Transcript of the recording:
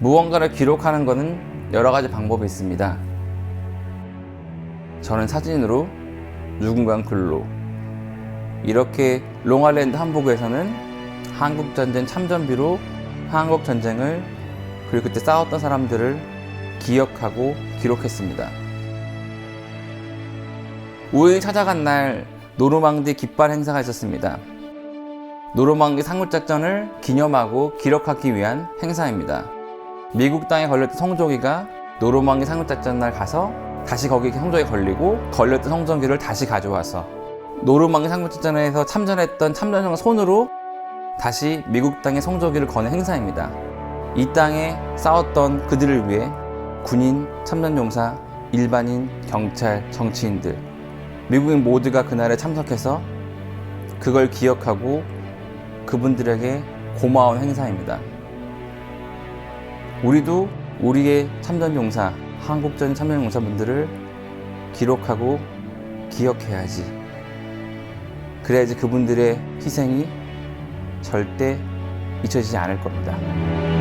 무언가를 기록하는 것은 여러 가지 방법이 있습니다. 저는 사진으로, 누군가는 글로. 이렇게 롱아일랜드 한복에서는 한국전쟁 참전비로 한국전쟁을 그리고 그때 싸웠던 사람들을 기억하고 기록했습니다. 우연히 찾아간 날 노르망디 깃발 행사가 있었습니다. 노르망디 상륙작전을 기념하고 기록하기 위한 행사입니다. 미국 땅에 걸렸던 성조기가 노르망디 상륙작전 날 가서 다시 거기 성조기 걸리고 걸렸던 성전기를 다시 가져와서 노르망디 상륙작전에서 참전했던 참전병 손으로 다시 미국 땅의 성조기를 거는 행사입니다. 이 땅에 싸웠던 그들을 위해 군인, 참전용사, 일반인, 경찰, 정치인들, 미국인 모두가 그날에 참석해서 그걸 기억하고 그분들에게 고마운 행사입니다. 우리도 우리의 참전용사, 한국전 참전용사분들을 기록하고 기억해야지. 그래야지 그분들의 희생이 절대 잊혀지지 않을 겁니다.